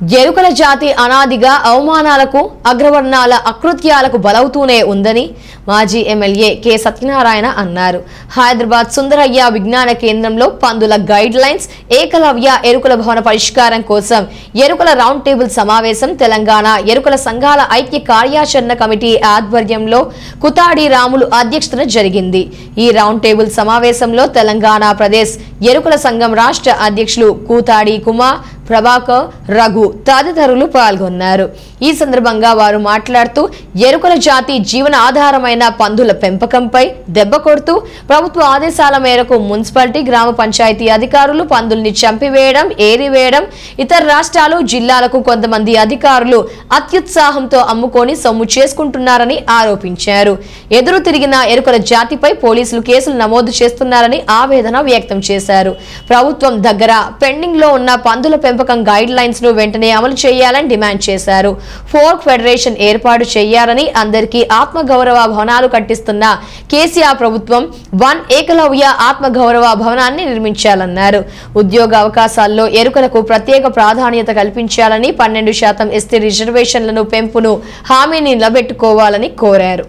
ఎరుకల జాతి అనాదిగా అవమానాలకు అగ్రవర్ణాల అకృత్యాలకు బలవుతూనే ఉందని మాజీ ఎమ్మెల్యే కె. సత్యనారాయణ అన్నారు. హైదరాబాద్ సుందరయ్య విజ్ఞాన కేంద్రంలో పందుల గైడ్ లైన్స్ ఏకలవ్య ఎరుకల భవన పరిష్కారం కోసం ఎరుకల రౌండ్ టేబుల్ సమావేశం తెలంగాణ ఎరుకల సంఘాల ఐక్య కార్యాచరణ కమిటీ ఆధ్వర్యంలో కుతాడి రాములు అధ్యక్షతన జరిగింది. ఈ రౌండ్ టేబుల్ సమావేశంలో తెలంగాణ ప్రదేశ్ ఎరుకల సంఘం రాష్ట్ర అధ్యక్షులు కూతాడి కుమార్ ప్రభాకర్ రఘు తదితరులు పాల్గొన్నారు. ఈ సందర్భంగా వారు మాట్లాడుతూ ఎరుకల జాతి జీవన ఆధారమైన పందుల పెంపకంపై దెబ్బ కొడుతూ ప్రభుత్వ ఆదేశాల మేరకు మున్సిపాలిటీ గ్రామ పంచాయతీ అధికారులు పందుల్ని చంపివేయడం ఏరివేయడం ఇతర రాష్ట్రాలు జిల్లాలకు కొంతమంది అధికారులు అత్యుత్సాహంతో అమ్ముకొని సొమ్ము చేసుకుంటున్నారని ఆరోపించారు. ఎదురు తిరిగిన ఎరుకల జాతిపై పోలీసులు కేసులు నమోదు చేస్తున్నారని ఆవేదన వ్యక్తం చేశారు. ప్రభుత్వం దగ్గర పెండింగ్లో ఉన్న పందుల పెంపకం గైడ్ లైన్స్ను వెంటనే అమలు చేయాలని డిమాండ్ చేశారు. ఫోర్క్ ఫెడరేషన్ ఏర్పాటు చేయాలని అందరికీ ఆత్మగౌరవ భవనాలు కట్టిస్తున్న కేసీఆర్ ప్రభుత్వం వన్ ఏకలవ్య ఆత్మగౌరవ భవనాన్ని నిర్మించాలన్నారు. ఉద్యోగ అవకాశాల్లో ఎరుకలకు ప్రత్యేక ప్రాధాన్యత కల్పించాలని పన్నెండు శాతం ఎస్టీ రిజర్వేషన్లను పెంపును హామీని నిలబెట్టుకోవాలని కోరారు.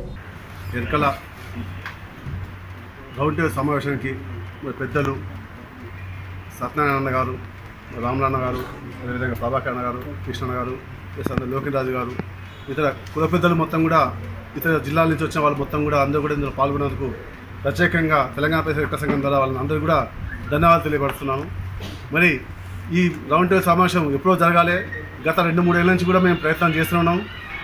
రౌండ్ సమావేశానికి పెద్దలు సత్యనారాయణ గారు రామనాన్న గారు అదేవిధంగా ప్రభాకరణ గారు కృష్ణన్న గారు ప్లస్ లోకిరాజు గారు ఇతర కుల పెద్దలు మొత్తం కూడా ఇతర జిల్లాల నుంచి వచ్చిన వాళ్ళు మొత్తం కూడా అందరూ కూడా ఇందులో పాల్గొనేందుకు ప్రత్యేకంగా తెలంగాణ ప్రదేశ్ రక్త సంఘం ద్వారా వాళ్ళని అందరూ కూడా ధన్యవాదాలు తెలియపడుతున్నాను మరి ఈ రౌండ్ టేబుల్ సమావేశం ఎప్పుడో జరగాలి. గత రెండు మూడేళ్ళ నుంచి కూడా మేము ప్రయత్నం చేస్తున్నాం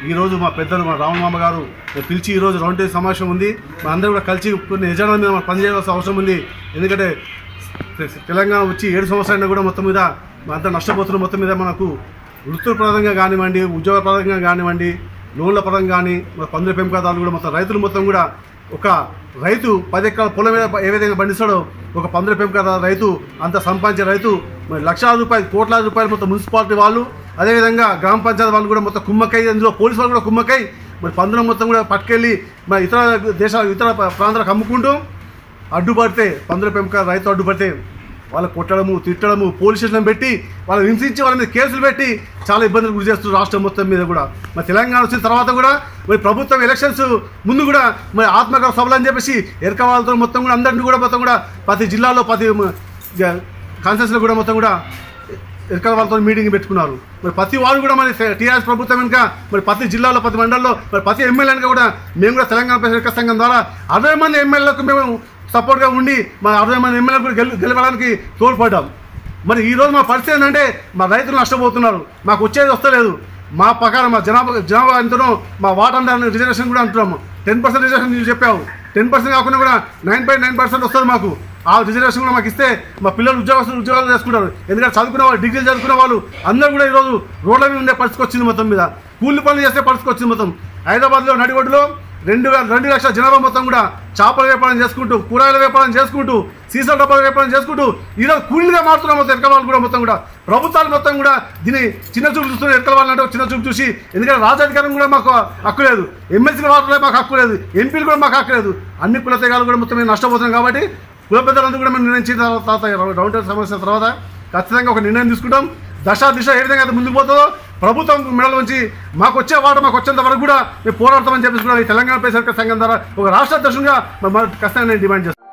ఈరోజు మా పెద్దలు మా రామమామ గారు పిలిచి ఈరోజు రౌండ్ టేబుల్ సమావేశం ఉంది. మా అందరూ కూడా కలిసి కొన్ని యజమానుల మీద పనిచేయాల్సిన అవసరం ఉంది. ఎందుకంటే తెలంగాణ వచ్చి ఏడు సంవత్సరాలు కూడా మొత్తం మీద అంతా నష్టపోతున్న మొత్తం మీద మనకు వృత్తిపరంగా కానివ్వండి ఉద్యోగపరంగా కానివ్వండి లోన్ల పరంగా కానీ పందుల పెంపకాదాలు కూడా మొత్తం రైతులు మొత్తం కూడా ఒక రైతు పది ఎకరాల పొలం మీద ఏ విధంగా పండిస్తాడో ఒక పందుల పెంపకదారు రైతు అంత సంపాదించే రైతు మరి లక్షల రూపాయలు కోట్లాది రూపాయలు మొత్తం మున్సిపాలిటీ వాళ్ళు అదేవిధంగా గ్రామ పంచాయతీ వాళ్ళు కూడా మొత్తం కుమ్మకై అందులో పోలీసు వాళ్ళు కూడా కుమ్మకై మరి పందుల మొత్తం కూడా పట్టుకెళ్ళి మరి ఇతర దేశాలు ఇతర ప్రాంతాలకు అమ్ముకుంటూ అడ్డుపడితే పందుల పెంపక రైతు అడ్డుపడితే వాళ్ళు కొట్టడము తిట్టడము పోలీస్ స్టేషన్ పెట్టి వాళ్ళు హింసించి వాళ్ళ మీద కేసులు పెట్టి చాలా ఇబ్బందులు గురి చేస్తున్నారు రాష్ట్రం మొత్తం మీద కూడా. మరి తెలంగాణ వచ్చిన తర్వాత కూడా మరి ప్రభుత్వం ఎలక్షన్స్ ముందు కూడా మరి ఆత్మగౌరవ సభలు అని చెప్పేసి ఎరకవాళ్ళతో మొత్తం కూడా అందరినీ కూడా మొత్తం కూడా ప్రతి జిల్లాలో ప్రతి కాన్సెన్స్లో కూడా మొత్తం కూడా ఎరకల వాళ్ళతో మీటింగ్ పెట్టుకున్నారు. మరి ప్రతి వారు కూడా మరి టీఆర్ఎస్ ప్రభుత్వం కనుక మరి ప్రతి జిల్లాలో ప్రతి మండలంలో మరి ప్రతి ఎమ్మెల్యే కూడా మేము కూడా తెలంగాణ ప్రజల సంఘం ద్వారా అరవై మంది ఎమ్మెల్యేలకు మేము సపోర్ట్గా ఉండి మా అరవై మంది ఎమ్మెల్యేలు కూడా గెలవడానికి తోడ్పడ్డాం. మరి ఈరోజు మా పరిస్థితి ఏంటంటే మా రైతులు నష్టపోతున్నారు. మాకు వచ్చేది వస్తలేదు. మా ప్రకారం మా జనాభా జనాభా అంటున్నాం మా వాటర్ రిజర్వేషన్ కూడా అంటున్నాము. టెన్ పర్సెంట్ రిజర్వేషన్ నువ్వు చెప్పావు. టెన్ పర్సెంట్ కాకుండా కూడా నైన్ పాయింట్ నైన్ పర్సెంట్ వస్తుంది మాకు. ఆ రిజర్వేషన్ కూడా మాకు ఇస్తే మా పిల్లలు ఉద్యోగస్తులు ఉద్యోగాలు చేసుకుంటారు. ఎందుకంటే చదువుకున్న వాళ్ళు డిగ్రీలు చదువుకున్న వాళ్ళు అందరూ కూడా ఈరోజు రోడ్ల మీద ఉండే పరిస్థితి వచ్చింది మొత్తం మీద. కూలి పనులు చేసే పరిస్థితి వచ్చింది మొత్తం. హైదరాబాద్లో నడిగొడ్డులో రెండు వేల రెండు లక్షల జనాభా మొత్తం కూడా చేపల వ్యాపారం చేసుకుంటూ కూరగాయల వ్యాపారం చేసుకుంటూ సీసాల డబ్బాల వ్యాపారం చేసుకుంటూ ఈరోజు కూలీలుగా మారుతున్నారు మొత్తం ఎరకల వాళ్ళు కూడా మొత్తం కూడా. ప్రభుత్వాలు మొత్తం కూడా దీన్ని చిన్న చూపు చూస్తున్న ఎరకల వాళ్ళంటే చిన్న చూపు చూసి ఎందుకంటే రాజాధికారం కూడా మాకు హక్కు లేదు. ఎమ్మెల్సీల వాటిలో మాకు హక్కు లేదు. ఎంపీలు కూడా మాకు హక్కు లేదు. అన్ని కులతగాలు కూడా మొత్తం మేము నష్టపోతున్నాం కాబట్టి కుల పెద్దలందరూ కూడా మేము నిర్ణయించిన తర్వాత రౌండ్ సమస్య తర్వాత ఖచ్చితంగా ఒక నిర్ణయం తీసుకుంటాం. దశ దిశ ఏ విధంగా అయితే ముందుకు పోతుందో ప్రభుత్వం మెడల నుంచి మాకు వచ్చే వాట మాకు వచ్చేంత వరకు కూడా మేము పోరాడతామని చెప్పేసి కూడా ఈ తెలంగాణ ప్రజల సంఘం ద్వారా ఒక రాష్ట్ర అధ్యక్షునిగా మరి ఖచ్చితంగా నేను డిమాండ్ చేస్తాను.